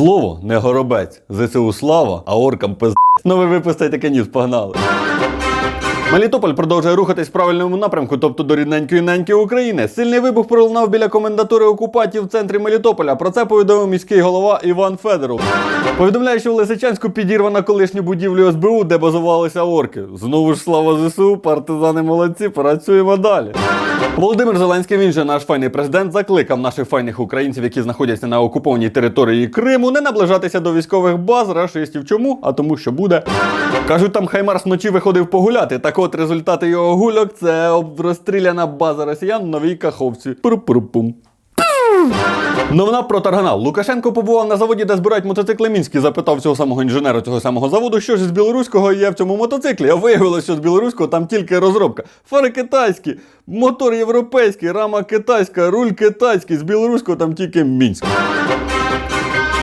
Слово не горобець. ЗСУ слава, а оркам пиз. Ну ви випустите таке ніс, погнали. Мелітополь продовжує рухатись в правильному напрямку, тобто до рідненької неньки України. Сильний вибух пролунав біля комендатури окупантів в центрі Мелітополя. Про це повідомив міський голова Іван Федоров. Повідомляє, що в Лисичанську підірвана колишню будівлю СБУ, де базувалися орки. Знову ж слава ЗСУ, партизани молодці, працюємо далі. Володимир Зеленський, він же наш файний президент, закликав наших файних українців, які знаходяться на окупованій території Криму, не наближатися до військових баз рашистів. Чому? А тому, що буде. Кажуть, там Хаймарс вночі виходив погуляти. Так от результати його гульок це розстріляна база росіян в новій каховці. Пур-пур-пум. Новина про тарганал. Лукашенко побував на заводі, де збирають мотоцикли Мінські. Запитав цього самого інженера цього самого заводу, що ж з білоруського є в цьому мотоциклі. А виявилося, що з білоруського там тільки розробка. Фари китайські, мотор європейський, рама китайська, руль китайський. З білоруського там тільки мінськ.